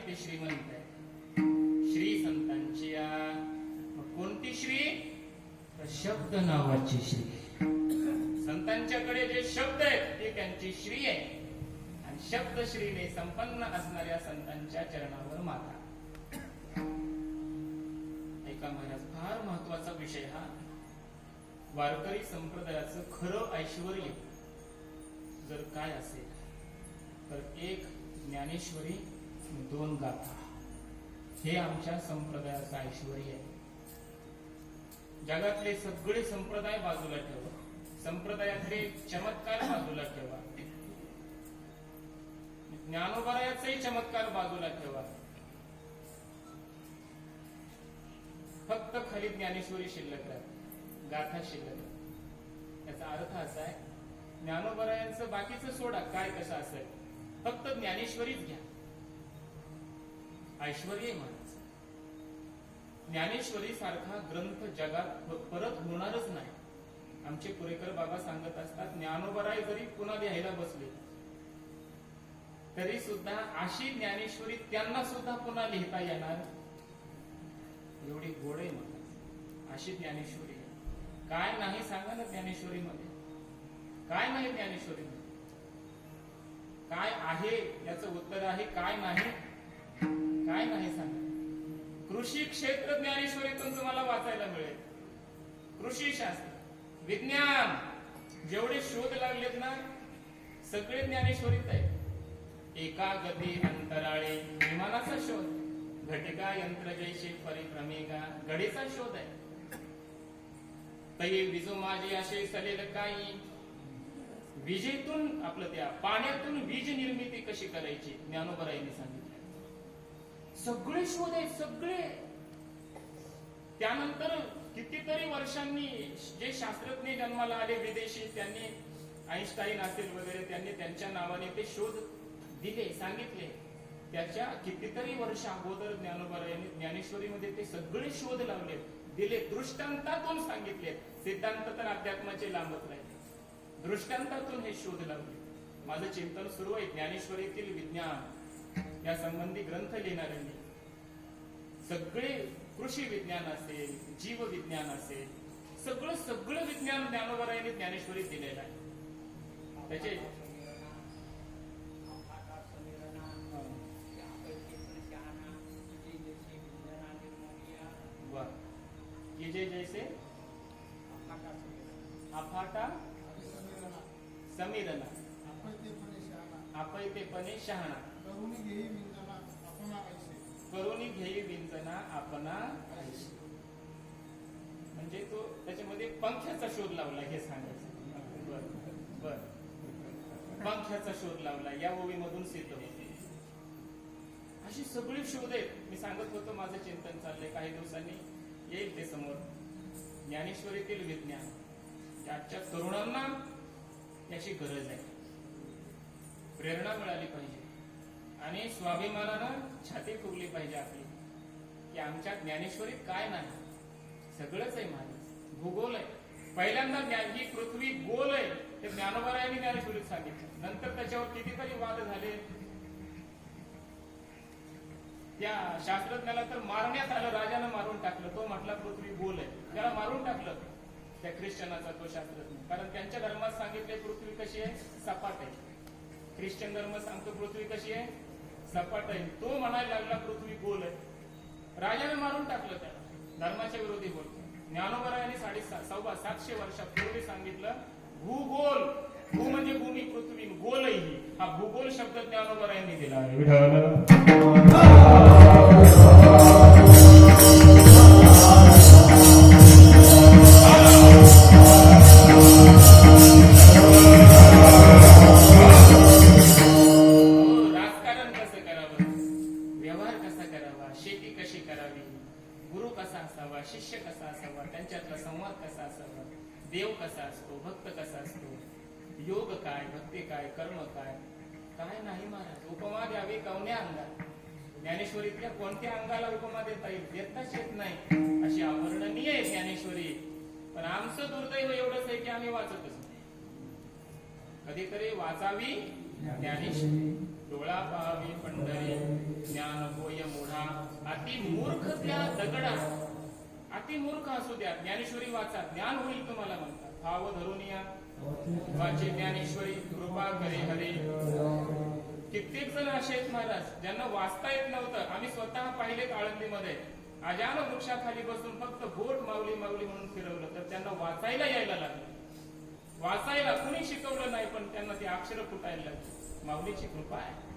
आहेत ते श्रीमंत आहे श्री संतांची कोणती श्री? शब्द नावाची श्री. संतांच्याकडे जे शब्द आहेत ते त्यांची श्री आहे. आणि शब्द श्रीने संपन्न असणाऱ्या संतांच्या चरणावर माता ऐका महाराज फार महत्त्वाचा विषय हा. वारकरी संप्रदायाचं खरं ऐश्वर जर काय असेल तर एक ज्ञानेश्वरी दोन गाथा. हे आमच्या संप्रदायाचं ऐश्वर आहे. जगातले सगळे संप्रदाय बाजूला ठेवा. संप्रदायातले चमत्कार बाजूला ठेवा. ज्ञानोबरायाचाही चमत्कार बाजूला ठेवा. फक्त खाली ज्ञानेश्वरी शिल्लक राहते गाथा शिल्लक त्याचा अर्थ असा आहे ज्ञानोबरायांचं बाकीचं सोडा. काय कसं असेल? फक्त ज्ञानेश्वरीच घ्या. ऐश्वर्य महाराज ज्ञानेश्वरी सारखा ग्रंथ जगात परत होणारच नाही. आमचे पुरेकर बाबा सांगत असतात ज्ञानोबराय जरी पुन्हा लिहायला बसले तरी सुद्धा अशी ज्ञानेश्वरी त्यांना सुद्धा पुन्हा लिहिता येणार एवढी गोड आहे महाराज अशी ज्ञानेश्वरी आहे. काय नाही सांगा ना ज्ञानेश्वरीमध्ये. काय नाही ज्ञानेश्वरीमध्ये. काय आहे याचं उत्तर आहे काय नाही? कृषी क्षेत्र ज्ञानेश्वरीतून तुम्हाला वाचायला मिळेल. कृषी शास्त्र विज्ञान जेवढे शोध लागलेत ना सगळे ज्ञानेश्वरीत आहे एका गती अंतराळे विमानाचा शोध घटिका यंत्र जैसे परिभ्रमेगा घडीचा शोध आहे. तई विजो माझे असे सलेल काही. विजेतून आपलं त्या पाण्यातून वीज निर्मिती कशी करायची? ज्ञानोबराईने सांगितलं. सगळे शोध आहेत सगळे. त्यानंतर कितीतरी वर्षांनी जे शास्त्रज्ञ जन्माला आले विदेशी त्यांनी आईन्स्टाईन असेल वगैरे त्यांनी त्यांच्या नावाने ते शोध दिले सांगितले. त्याच्या कितीतरी वर्ष अगोदर ज्ञानोबा यांनी ज्ञानेश्वरीमध्ये ते सगळे शोध लावले दिले. दृष्टांतातून सांगितले. सिद्धांत तर अध्यात्माचे लांबत राहिले. दृष्टांतातून हे शोध लावले. माझं चिंतन सुरू आहे. ज्ञानेश्वरीतील विज्ञान. या संबंधी ग्रंथ लिहिणाऱ्यांनी. सगळे कृषी विज्ञान असेल जीव विज्ञान असेल सगळं सगळं विज्ञान ज्ञानोबरायांनी ज्ञानेश्वरीत दिलेलं आहे. त्याचे. की जे जैसे अफाटा समीरना. अपयतेपणे शहाणा करुणी घेई विंचना आपणा ऐशी. म्हणजे तो त्याच्यामध्ये पंख्याचा शोध लावला हे सांगायचं. बर बर. पंख्याचा शोध लावला या ओवीमधून सिद्ध होते. अशी सगळी शोध आहेत मी सांगत होतो माझं चिंतन चाललंय काही दिवसांनी. येईल ते समोर. ज्ञानेश्वरीतील विज्ञान. त्याच्या आजच्या तरुणांना याची गरज आहे. प्रेरणा मिळाली पाहिजे. आणि स्वाभिमानानं छाती फुगली पाहिजे आपली. की आमच्या ज्ञानेश्वरीत काय नाही? सगळंच आहे महाराज भूगोल आहे. पहिल्यांदा ज्ञान ही पृथ्वी गोल आहे. ते ज्ञानोबरायांनी ज्ञानेश्वरीत सांगितलं. नंतर त्याच्यावर कितीतरी वाद झाले. त्या शास्त्रज्ञाला तर मारण्यात आलं. राजानं मारून टाकलं. तो म्हटला पृथ्वी गोल आहे. त्याला मारून टाकलं. त्या ख्रिश्चनाचा तो शास्त्रज्ञ. कारण त्यांच्या धर्मात सांगितले पृथ्वी कशी आहे? सपाट आहे. ख्रिश्चन धर्म सांगतो पृथ्वी कशी आहे? सपाट आहे. तो म्हणायला लागला पृथ्वी गोल आहे. राजाने मारून टाकलं त्याला. धर्माच्या विरोधी बोलतो ज्ञानोबरायांनी साडे सव्वा सातशे वर्षापूर्वी सांगितलं भूगोल भू म्हणजे भूमी पृथ्वी गोल ही हा भूगोल शब्द ज्ञानोबरायांनी दिला आहे. देव कसा असतो भक्त कसा असतो योग काय भक्ती काय कर्म काय काय नाही महाराज. उपमा द्यावी कवन्या अंगात? ज्ञानेश्वरीतल्या कोणत्या अंगाला उपमा देता येईल? देताच येत नाही. अशी अवर्णनीय आहे ज्ञानेश्वरी. पण आमचं दुर्दैव एवढंच आहे की आम्ही वाचतच नाही. कधीतरी वाचावी ज्ञानेश्वरी. डोळा पाहावी पंढरी. ज्ञान होय मोढा. अति मूर्ख त्या दगडा. अति मूर्ख असू द्या ज्ञानेश्वरी वाचा ज्ञान होईल तुम्हाला म्हणतात. भाव धरून या. वाचे ज्ञानेश्वरी कृपा करे हरे. कित्येक जण असे आहेत महाराज ज्यांना वाचता येत नव्हतं. आम्ही स्वतः पाहिलेत आळंदीमध्ये. अजान वृक्षाखाली बसून फक्त बोट मावली माऊली म्हणून फिरवलं तर त्यांना वाचायला यायला लागलं. वाचायला कुणी शिकवलं नाही पण त्यांना ती अक्षरं फुटायला लागली. माऊलीची कृपा आहे.